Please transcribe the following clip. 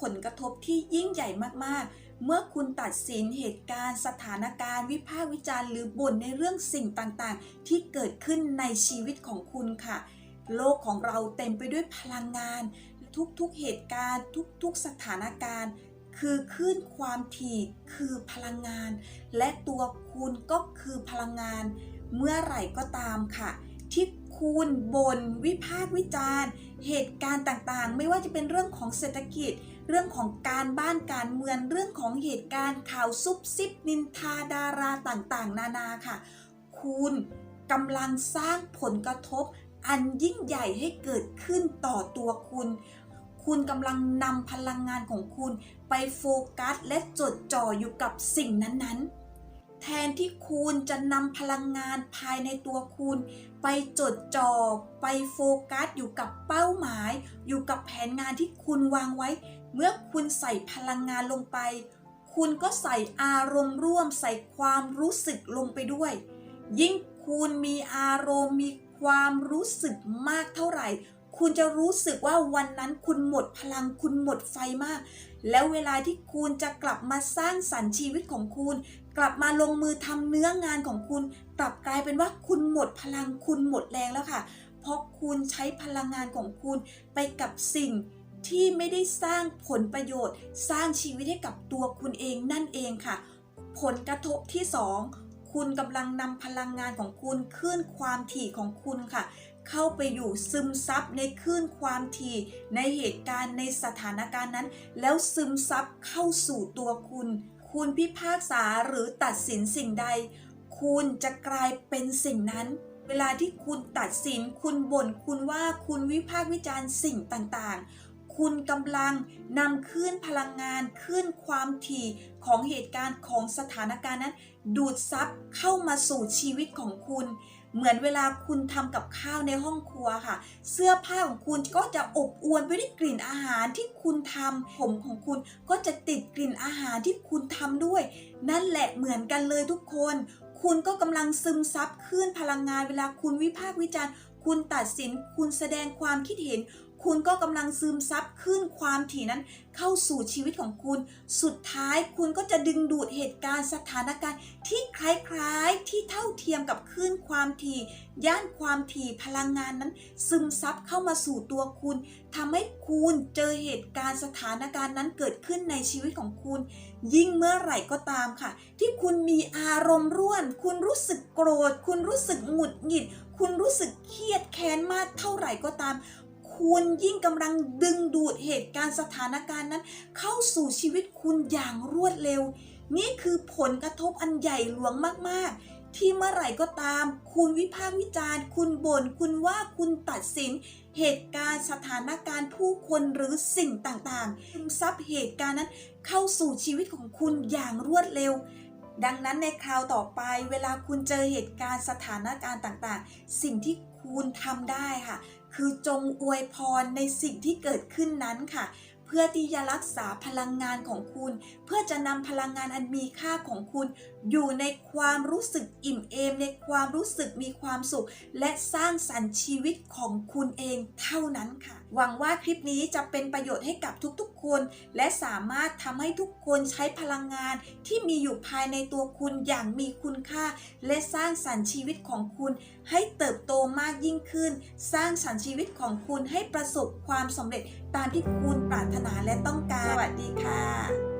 ผลกระทบที่ยิ่งใหญ่มากๆ เมื่อคุณตัดสินเหตุการณ์ สถานการณ์ วิพากษ์วิจารณ์หรือบ่นในเรื่องสิ่งต่างๆ ที่เกิดขึ้นในชีวิตของคุณค่ะ โลกของเราเต็มไปด้วยพลังงาน ทุกๆเหตุการณ์ ทุกๆสถานการณ์คือคลื่นความถี่คือพลังงาน และตัวคุณก็คือพลังงาน เมื่อไหร่ก็ตามค่ะ ที่คุณบน่นวิพากษ์วิจารณ์ เหตุการณ์ต่างๆ ไม่ว่าจะเป็นเรื่องของเศรษฐกิจ เรื่องของการบ้านการเมืองเรื่องของเหตุการณ์ข่าวซุบซิบนินทาดาราต่างๆ นานาค่ะ คุณกำลังสร้างผลกระทบ อันยิ่งใหญ่ให้เกิดขึ้นต่อตัวคุณ คุณกำลังนำพลังงานของคุณไปโฟกัสและจดจ่ออยู่กับสิ่งนั้นๆ แทนที่คุณจะนำพลังงานภายในตัวคุณ ไปจดจ่อไปโฟกัสอยู่กับเป้าหมาย อยู่กับแผนงานที่คุณวางไว้ เมื่อคุณใส่พลังงานลงไป คุณก็ใส่อารมณ์ร่วม ใส่ความรู้สึกลงไปด้วย ยิ่งคุณมีอารมณ์มีความรู้สึกมากเท่าไหร่ คุณจะรู้สึกว่าวันนั้นคุณหมดพลังคุณหมดไฟมาก แล้วเวลาที่คุณจะกลับมาสร้างสรรค์ชีวิตของคุณ กลับมาลงมือทำเนื้องานของคุณกลับกลายเป็นว่าคุณหมดพลังคุณหมดแรงแล้วค่ะ เพราะคุณใช้พลังงานของคุณไปกับสิ่งที่ไม่ได้สร้างผลประโยชน์ สร้างชีวิตให้กับตัวคุณเองนั่นเองค่ะ ผลกระทบที่ 2 คุณกำลังนำพลังงานของคุณคลื่นความถี่ของคุณค่ะ เข้าไปอยู่ซึมซับในคลื่นความถี่ ในเหตุการณ์ในสถานการณ์นั้น แล้วซึมซับเข้าสู่ตัวคุณ คุณพิพากษาหรือตัดสินสิ่งใด คุณจะกลายเป็นสิ่งนั้น เวลาที่คุณตัดสิน คุณบ่น คุณว่าคุณวิพากษ์วิจารณ์สิ่งต่างๆ คุณกำลังนำคลื่นพลังงานคลื่นความถี่ของเหตุการณ์ของสถานการณ์นั้น ดูดซับเข้ามาสู่ชีวิตของคุณ เหมือนเวลาคุณทำกับข้าวในห้องครัวค่ะ เสื้อผ้าของคุณก็จะอบอวลไปด้วยกลิ่นอาหารที่คุณทำผมของคุณก็จะติดกลิ่นอาหารที่คุณทำด้วย นั่นแหละเหมือนกันเลยทุกคน คุณก็กำลังซึมซับคลื่นพลังงานเวลาคุณวิพากษ์วิจารณ์ คุณตัดสิน คุณแสดงความคิดเห็น คุณก็กำลังซึมซับคลื่นความถี่นั้น เข้าสู่ชีวิตของคุณ สุดท้ายคุณก็จะดึงดูดเหตุการณ์สถานการณ์ ที่คล้ายๆที่เท่าเทียมกับคลื่นความถี่ ย่านความถี่พลังงานนั้น ซึมซับเข้ามาสู่ตัวคุณทำให้คุณเจอเหตุการณ์สถานการณ์นั้นเกิดขึ้นในชีวิตของคุณ ยิ่งเมื่อไหร่ก็ตามค่ะ ที่คุณมีอารมณ์ร่วน คุณรู้สึกโกรธ คุณรู้สึกหงุดหงิด คุณรู้สึก แค้นมากเท่าไหร่ก็ตาม คุณยิ่งกำลังดึงดูดเหตุการณ์สถานการณ์นั้น เข้าสู่ชีวิตคุณอย่างรวดเร็ว นี่คือผลกระทบอันใหญ่หลวงมากๆ ที่เมื่อไหร่ก็ตาม คุณวิพากษ์วิจารณ์ คุณบน่นคุณว่าคุณตัดสิน เหตุการณ์สถานการณ์ผู้คนหรือสิ่งต่างๆซึมซับเหตุการณ์นั้น เข้าสู่ชีวิตของคุณอย่างรวดเร็วดังนั้นในคราวต่อไปเวลาคุณเจอเหตุการณ์สถานการณ์ต่างๆ สิ่งที่ คุณทำได้ค่ะ คือจงอวยพรในสิ่งที่เกิดขึ้นนั้นค่ะ เพื่อที่จะรักษาพลังงานของคุณ เพื่อจะนำพลังงานอันมีค่าของคุณ อยู่ในความรู้สึกอิ่มเอม ในความรู้สึกมีความสุข และสร้างสรรค์ชีวิตของคุณเองเท่านั้นค่ะ หวังว่าคลิปนี้จะเป็นประโยชน์ให้กับทุก คนและสามารถทำให้ทุกคนใช้พลังงานที่มีอยู่ภายในตัวคุณอย่างมีคุณค่า และสร้างสรรค์ชีวิตของคุณ ให้เติบโตมากยิ่งขึ้น สร้างสรรค์ชีวิตของคุณให้ประสบความสำเร็จตามที่คุณปรารถนาและต้องการ สวัสดีค่ะ